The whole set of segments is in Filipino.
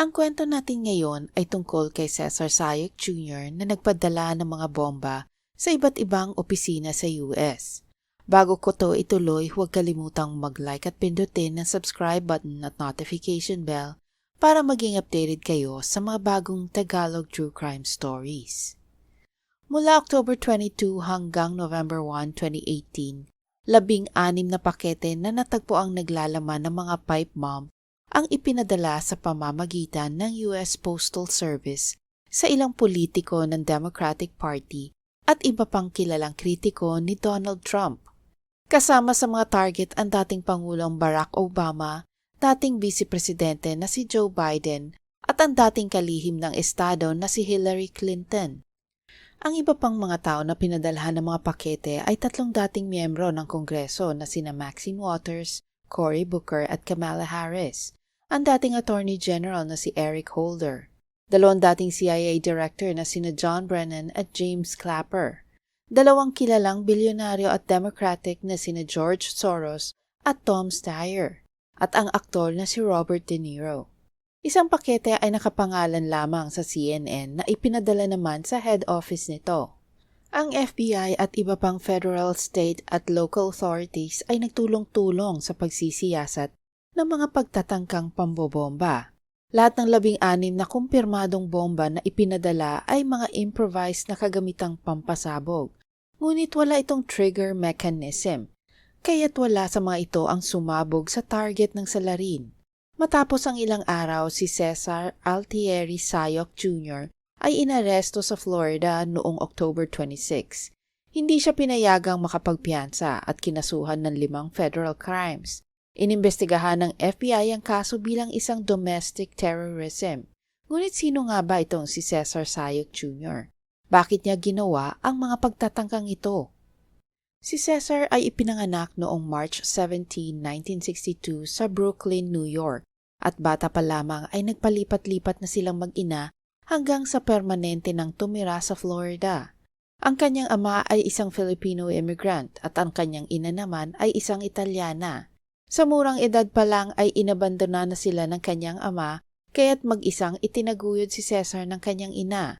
Ang kwento natin ngayon ay tungkol kay Cesar Sayek Jr. na nagpadala ng mga bomba sa iba't ibang opisina sa US. Bago ko to ituloy, huwag kalimutang mag-like at pindutin ang subscribe button at notification bell para maging updated kayo sa mga bagong Tagalog True Crime Stories. Mula October 22 hanggang November 1, 2018, labing anim na pakete na natagpo ang naglalaman ng mga pipe bomb ang ipinadala sa pamamagitan ng US Postal Service sa ilang politiko ng Democratic Party at iba pang kilalang kritiko ni Donald Trump. Kasama sa mga target ang dating Pangulong Barack Obama, dating Vice Presidente na si Joe Biden at ang dating kalihim ng Estado na si Hillary Clinton. Ang iba pang mga tao na pinadalhan ng mga pakete ay tatlong dating miyembro ng Kongreso na sina Maxine Waters, Cory Booker at Kamala Harris, ang dating Attorney General na si Eric Holder, dalawang dating CIA Director na sina John Brennan at James Clapper, dalawang kilalang bilyonaryo at Democratic na sina George Soros at Tom Steyer, at ang aktor na si Robert De Niro. Isang pakete ay nakapangalan lamang sa CNN na ipinadala naman sa head office nito. Ang FBI at iba pang federal, state at local authorities ay nagtulong-tulong sa pagsisiyasat ng mga pagtatangkang pambobomba. Lahat ng labing-anim na kumpirmadong bomba na ipinadala ay mga improvised na kagamitang pampasabog. Ngunit wala itong trigger mechanism, kaya't wala sa mga ito ang sumabog sa target ng salarin. Matapos ang ilang araw, si Cesar Altieri Sayok Jr. ay inaresto sa Florida noong October 26. Hindi siya pinayagang makapagpiyansa at kinasuhan ng limang federal crimes. Inimbestigahan ng FBI ang kaso bilang isang domestic terrorism. Ngunit sino nga ba itong si Cesar Sayok Jr.? Bakit niya ginawa ang mga pagtatangkang ito? Si Cesar ay ipinanganak noong March 17, 1962 sa Brooklyn, New York at bata pa lamang ay nagpalipat-lipat na silang mag-ina hanggang sa permanente nang tumira sa Florida. Ang kanyang ama ay isang Filipino immigrant at ang kanyang ina naman ay isang Italyana. Sa murang edad pa lang ay inabandona na sila ng kanyang ama kaya't mag-isang itinaguyod si Cesar ng kanyang ina.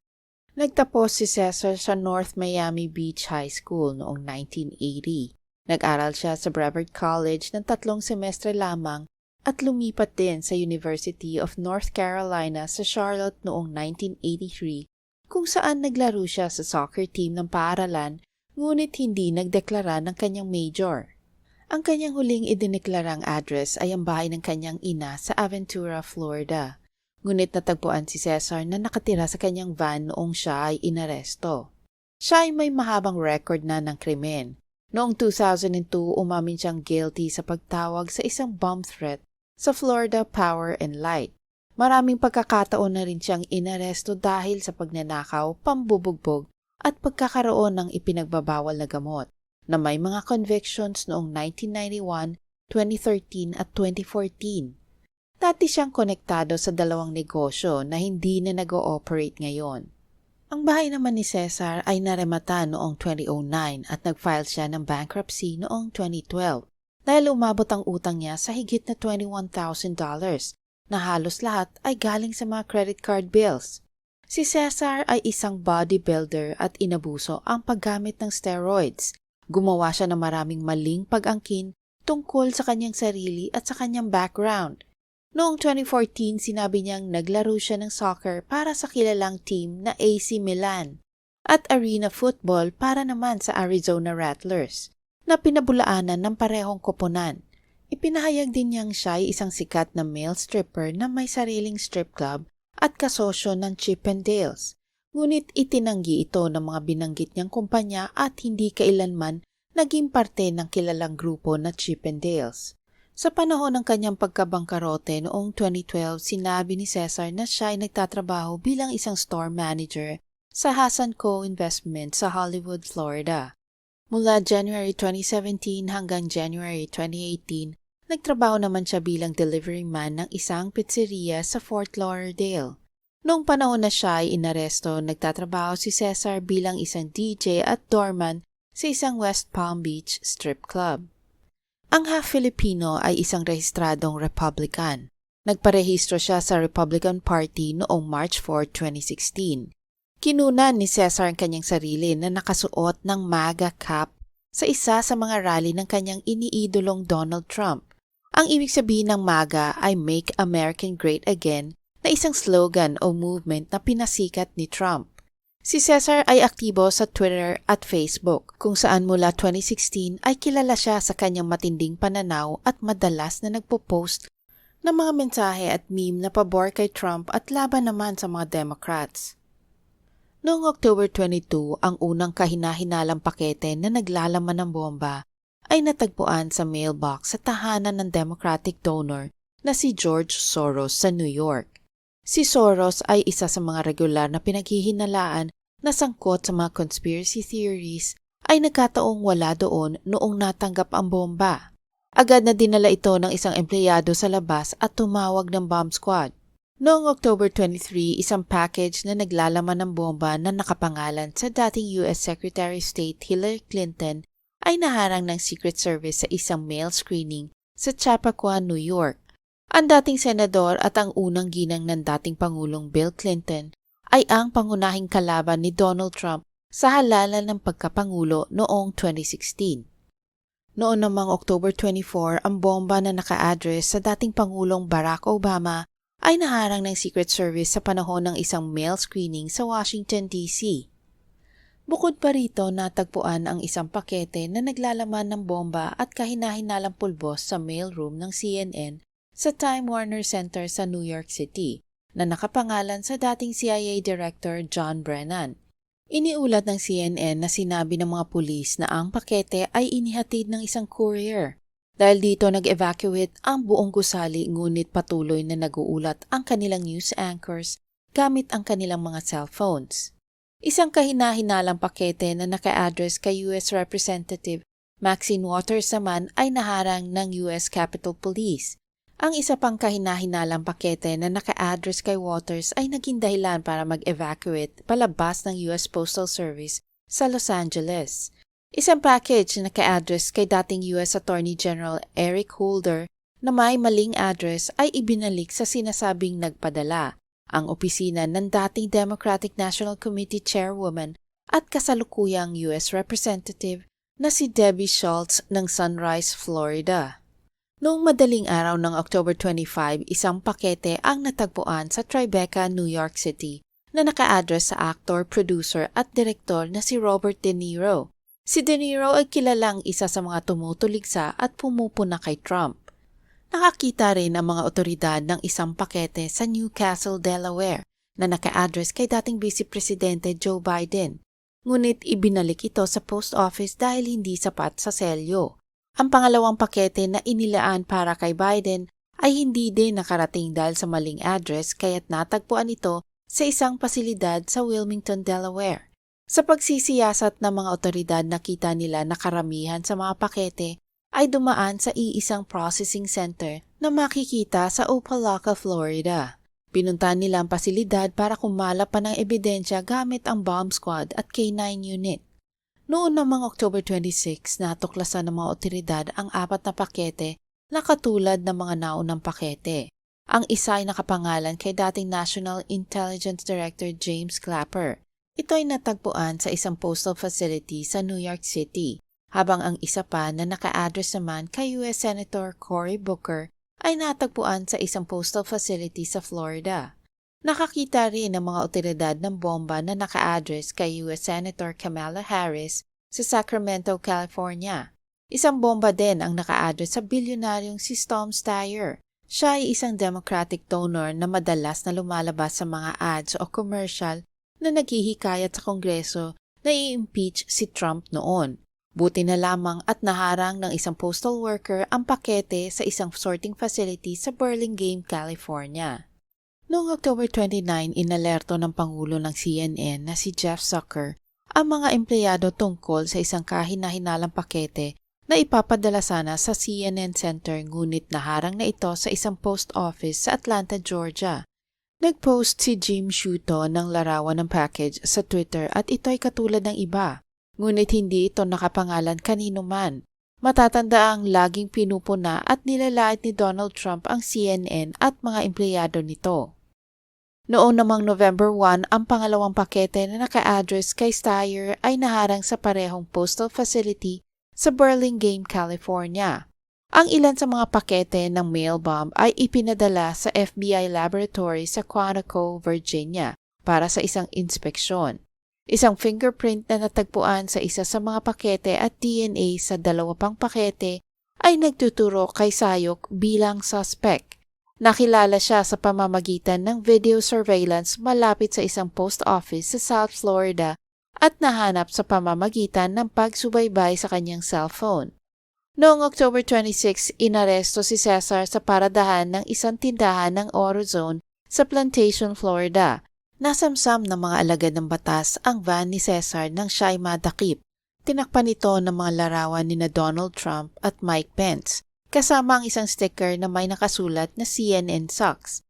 Nagtapos si Cesar sa North Miami Beach High School noong 1980. Nag-aral siya sa Brevard College ng tatlong semestre lamang at lumipat din sa University of North Carolina sa Charlotte noong 1983 kung saan naglaro siya sa soccer team ng paaralan ngunit hindi nagdeklara ng kanyang major. Ang kanyang huling idineklarang address ay ang bahay ng kanyang ina sa Aventura, Florida. Ngunit natagpuan si Cesar na nakatira sa kanyang van noong siya ay inaresto. Siya ay may mahabang record na ng krimen. Noong 2002, umamin siyang guilty sa pagtawag sa isang bomb threat sa Florida Power and Light. Maraming pagkakataon na rin siyang inaresto dahil sa pagnanakaw, pambubugbog at pagkakaroon ng ipinagbabawal na gamot na may mga convictions noong 1991, 2013 at 2014. Dati siyang konektado sa dalawang negosyo na hindi na nag-ooperate ngayon. Ang bahay naman ni Cesar ay naremata noong 2009 at nag-file siya ng bankruptcy noong 2012 dahil umabot ang utang niya sa higit na $21,000 na halos lahat ay galing sa mga credit card bills. Si Cesar ay isang bodybuilder at inabuso ang paggamit ng steroids Gumawa siya ng maraming maling pag-angkin tungkol sa kanyang sarili at sa kanyang background. Noong 2014, sinabi niyang naglaro siya ng soccer para sa kilalang team na AC Milan at arena football para naman sa Arizona Rattlers na pinabulaanan ng parehong koponan. Ipinahayag din niyang siya ay isang sikat na male stripper na may sariling strip club at kasosyo ng Chippendales. Ngunit itinanggi ito ng mga binanggit niyang kumpanya at hindi kailanman naging parte ng kilalang grupo na Chippendales. Sa panahon ng kanyang pagkabangkarote noong 2012, sinabi ni Cesar na siya ay nagtatrabaho bilang isang store manager sa Hassan Co. Investment sa Hollywood, Florida. Mula January 2017 hanggang January 2018, nagtrabaho naman siya bilang delivery man ng isang pizzeria sa Fort Lauderdale. Noong panahon na siya ay inaresto, nagtatrabaho si Cesar bilang isang DJ at doorman sa isang West Palm Beach strip club. Ang half Filipino ay isang rehistradong Republican. Nagparehistro siya sa Republican Party noong March 4, 2016. Kinunan ni Cesar ang kanyang sarili na nakasuot ng MAGA cap sa isa sa mga rally ng kanyang iniidolong Donald Trump. Ang ibig sabihin ng MAGA ay Make American Great Again na isang slogan o movement na pinasikat ni Trump. Si Cesar ay aktibo sa Twitter at Facebook kung saan mula 2016 ay kilala siya sa kanyang matinding pananaw at madalas na nagpo-post ng mga mensahe at meme na pabor kay Trump at laban naman sa mga Democrats. Noong October 22, ang unang kahinahinalang pakete na naglalaman ng bomba ay natagpuan sa mailbox sa tahanan ng Democratic donor na si George Soros sa New York. Si Soros ay isa sa mga regular na pinaghihinalaan na sangkot sa mga conspiracy theories ay nagkataong wala doon noong natanggap ang bomba. Agad na dinala ito ng isang empleyado sa labas at tumawag ng bomb squad. Noong October 23, isang package na naglalaman ng bomba na nakapangalan sa dating US Secretary of State Hillary Clinton ay naharang ng Secret Service sa isang mail screening sa Chappaqua, New York. Ang dating senador at ang unang ginang ng dating Pangulong Bill Clinton ay ang pangunahing kalaban ni Donald Trump sa halalan ng pagkapangulo noong 2016. Noon namang October 24, ang bomba na naka-address sa dating Pangulong Barack Obama ay naharang ng Secret Service sa panahon ng isang mail screening sa Washington, D.C. Bukod pa rito, natagpuan ang isang pakete na naglalaman ng bomba at kahinahinalang pulbos sa mailroom ng CNN sa Time Warner Center sa New York City na nakapangalan sa dating CIA Director John Brennan. Iniulat ng CNN na sinabi ng mga pulis na ang pakete ay inihatid ng isang courier. Dahil dito nag-evacuate ang buong gusali ngunit patuloy na naguulat ang kanilang news anchors gamit ang kanilang mga cellphones. Isang kahinahinalang pakete na naka-address kay US Representative Maxine Waters naman ay naharang ng US Capitol Police ang isa pang kahinahinalang pakete na naka-address kay Waters ay naging dahilan para mag-evacuate palabas ng US Postal Service sa Los Angeles. Isang package na naka-address kay dating US Attorney General Eric Holder na may maling address ay ibinalik sa sinasabing nagpadala ang opisina ng dating Democratic National Committee Chairwoman at kasalukuyang US Representative na si Debbie Schultz ng Sunrise, Florida. Noong madaling araw ng October 25, isang pakete ang natagpuan sa Tribeca, New York City na naka-address sa actor, producer at direktor na si Robert De Niro. Si De Niro ay kilalang isa sa mga tumutuligsa at pumupuna kay Trump. Nakakita rin ang mga otoridad ng isang pakete sa Newcastle, Delaware na naka-address kay dating Vice Presidente Joe Biden. Ngunit ibinalik ito sa post office dahil hindi sapat sa selyo. Ang pangalawang pakete na inilaan para kay Biden ay hindi din nakarating dahil sa maling address kaya't natagpuan ito sa isang pasilidad sa Wilmington, Delaware. Sa pagsisiyasat ng mga otoridad nakita nila na karamihan sa mga pakete ay dumaan sa iisang processing center na makikita sa Opalaca, Florida. Pinunta nila ang pasilidad para kumala pa ng ebidensya gamit ang bomb squad at K-9 unit. Noon namang October 26, natuklasan ng mga otoridad ang apat na pakete na katulad ng mga naunang pakete. Ang isa ay nakapangalan kay dating National Intelligence Director James Clapper. Ito ay natagpuan sa isang postal facility sa New York City, habang ang isa pa na naka-address naman kay US Senator Cory Booker ay natagpuan sa isang postal facility sa Florida. Nakakita rin ng mga otoridad ng bomba na naka-address kay US Senator Kamala Harris sa Sacramento, California. Isang bomba din ang naka-address sa bilyonaryong si Storm Steyer. Siya ay isang Democratic donor na madalas na lumalabas sa mga ads o commercial na naghihikayat sa Kongreso na i-impeach si Trump noon. Buti na lamang at naharang ng isang postal worker ang pakete sa isang sorting facility sa Burlingame, California. Noong October 29, inalerto ng Pangulo ng CNN na si Jeff Zucker ang mga empleyado tungkol sa isang kahinahinalang pakete na ipapadala sana sa CNN Center ngunit naharang na ito sa isang post office sa Atlanta, Georgia. Nag-post si Jim Shuto ng larawan ng package sa Twitter at ito ay katulad ng iba. Ngunit hindi ito nakapangalan kanino man. Matatanda ang laging pinupuna at nilalait ni Donald Trump ang CNN at mga empleyado nito. Noong namang November 1, ang pangalawang pakete na naka-address kay Steyer ay naharang sa parehong postal facility sa Burlingame, California. Ang ilan sa mga pakete ng mail bomb ay ipinadala sa FBI laboratory sa Quantico, Virginia para sa isang inspeksyon. Isang fingerprint na natagpuan sa isa sa mga pakete at DNA sa dalawa pang pakete ay nagtuturo kay Sayok bilang suspect. Nakilala siya sa pamamagitan ng video surveillance malapit sa isang post office sa South Florida at nahanap sa pamamagitan ng pagsubaybay sa kanyang cellphone. Noong October 26, inaresto si Cesar sa paradahan ng isang tindahan ng Orozone sa Plantation, Florida Nasamsam ng mga alagad ng batas ang van ni Cesar nang siya ay madakip. Tinakpan ito ng mga larawan ni na Donald Trump at Mike Pence, kasama ang isang sticker na may nakasulat na CNN sucks.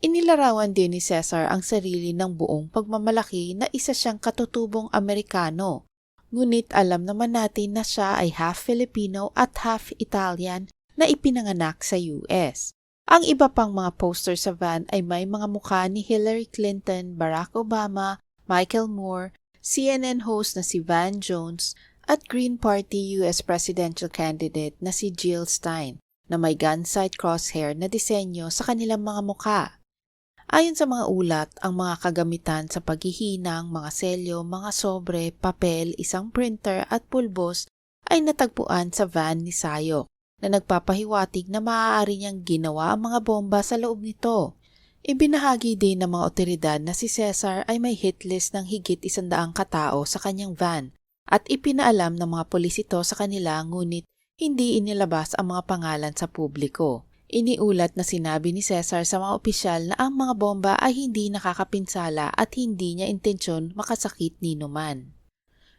Inilarawan din ni Cesar ang sarili ng buong pagmamalaki na isa siyang katutubong Amerikano. Ngunit alam naman natin na siya ay half Filipino at half Italian na ipinanganak sa US. Ang iba pang mga poster sa van ay may mga mukha ni Hillary Clinton, Barack Obama, Michael Moore, CNN host na si Van Jones, at Green Party US presidential candidate na si Jill Stein na may gun sight crosshair na disenyo sa kanilang mga mukha. Ayon sa mga ulat, ang mga kagamitan sa paghihinang, mga selyo, mga sobre, papel, isang printer at pulbos ay natagpuan sa van ni Sayok na nagpapahiwatig na maaari niyang ginawa ang mga bomba sa loob nito. Ibinahagi din ng mga otoridad na si Cesar ay may hit list ng higit isandaang katao sa kanyang van at ipinaalam ng mga pulis ito sa kanila ngunit hindi inilabas ang mga pangalan sa publiko. Iniulat na sinabi ni Cesar sa mga opisyal na ang mga bomba ay hindi nakakapinsala at hindi niya intensyon makasakit ni numan.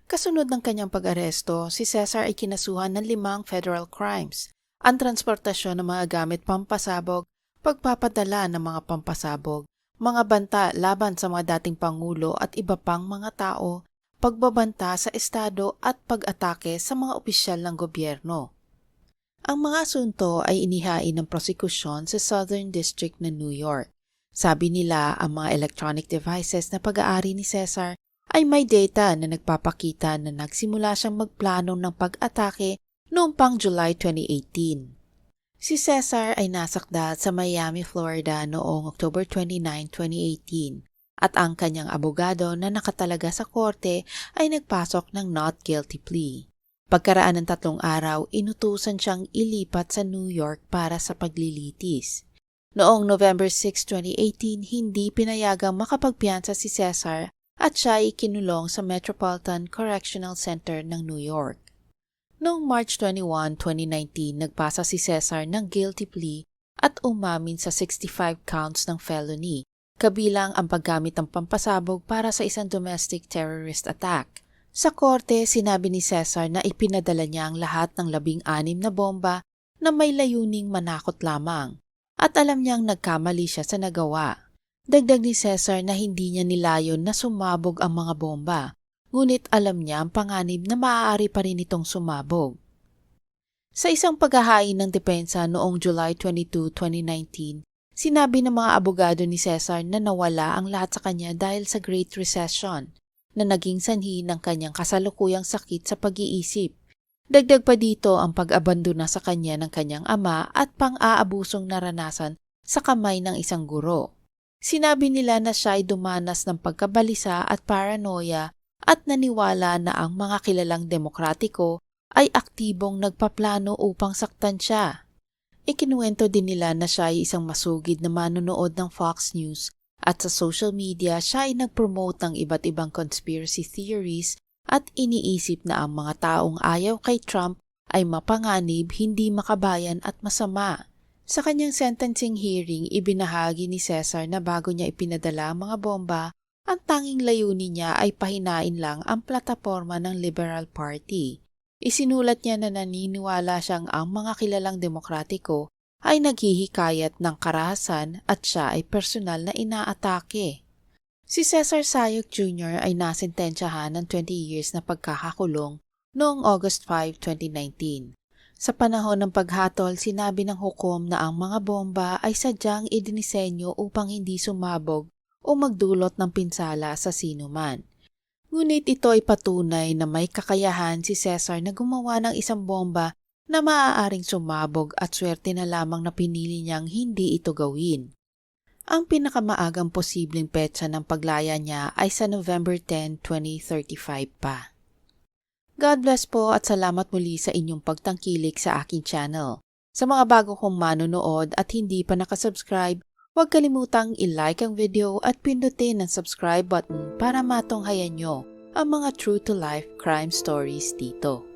Kasunod ng kanyang pag-aresto, si Cesar ay kinasuhan ng limang federal crimes. Ang transportasyon ng mga gamit pampasabog, pagpapadala ng mga pampasabog, mga banta laban sa mga dating pangulo at iba pang mga tao, pagbabanta sa estado at pag-atake sa mga opisyal ng gobyerno. Ang mga asunto ay inihain ng prosekusyon sa Southern District ng New York. Sabi nila ang mga electronic devices na pag-aari ni Cesar ay may data na nagpapakita na nagsimula siyang magplano ng pag-atake noong pang July 2018. Si Cesar ay nasakdal sa Miami, Florida noong October 29, 2018 at ang kanyang abogado na nakatalaga sa korte ay nagpasok ng not guilty plea. Pagkaraan ng tatlong araw, inutusan siyang ilipat sa New York para sa paglilitis. Noong November 6, 2018, hindi pinayagang makapagpiyansa si Cesar at siya ay kinulong sa Metropolitan Correctional Center ng New York. Noong March 21, 2019, nagpasa si Cesar ng guilty plea at umamin sa 65 counts ng felony, kabilang ang paggamit ng pampasabog para sa isang domestic terrorist attack. Sa korte, sinabi ni Cesar na ipinadala niya ang lahat ng labing-anim na bomba na may layuning manakot lamang at alam niyang nagkamali siya sa nagawa. Dagdag ni Cesar na hindi niya nilayon na sumabog ang mga bomba, ngunit alam niya ang panganib na maaari pa rin itong sumabog. Sa isang paghahain ng depensa noong July 22, 2019, sinabi ng mga abogado ni Cesar na nawala ang lahat sa kanya dahil sa Great Recession na naging sanhi ng kanyang kasalukuyang sakit sa pag-iisip. Dagdag pa dito ang pag-abandona sa kanya ng kanyang ama at pang-aabusong naranasan sa kamay ng isang guro. Sinabi nila na siya ay dumanas ng pagkabalisa at paranoia at naniwala na ang mga kilalang demokratiko ay aktibong nagpaplano upang saktan siya. Ikinuwento din nila na siya ay isang masugid na manonood ng Fox News at sa social media siya ay nag-promote ng iba't ibang conspiracy theories at iniisip na ang mga taong ayaw kay Trump ay mapanganib, hindi makabayan at masama. Sa kanyang sentencing hearing, ibinahagi ni Cesar na bago niya ipinadala ang mga bomba, ang tanging layunin niya ay pahinain lang ang plataforma ng Liberal Party. Isinulat niya na naniniwala siyang ang mga kilalang demokratiko ay naghihikayat ng karahasan at siya ay personal na inaatake. Si Cesar Sayok Jr. ay nasentensyahan ng 20 years na pagkakakulong noong August 5, 2019. Sa panahon ng paghatol, sinabi ng hukom na ang mga bomba ay sadyang idinisenyo upang hindi sumabog o magdulot ng pinsala sa sinuman. Ngunit ito ay patunay na may kakayahan si Cesar na gumawa ng isang bomba na maaaring sumabog at swerte na lamang na pinili niyang hindi ito gawin. Ang pinakamaagang posibleng petsa ng paglaya niya ay sa November 10, 2035 pa. God bless po at salamat muli sa inyong pagtangkilik sa aking channel. Sa mga bago kong manonood at hindi pa nakasubscribe, huwag kalimutang i-like ang video at pindutin ang subscribe button para matunghayan nyo ang mga true-to-life crime stories dito.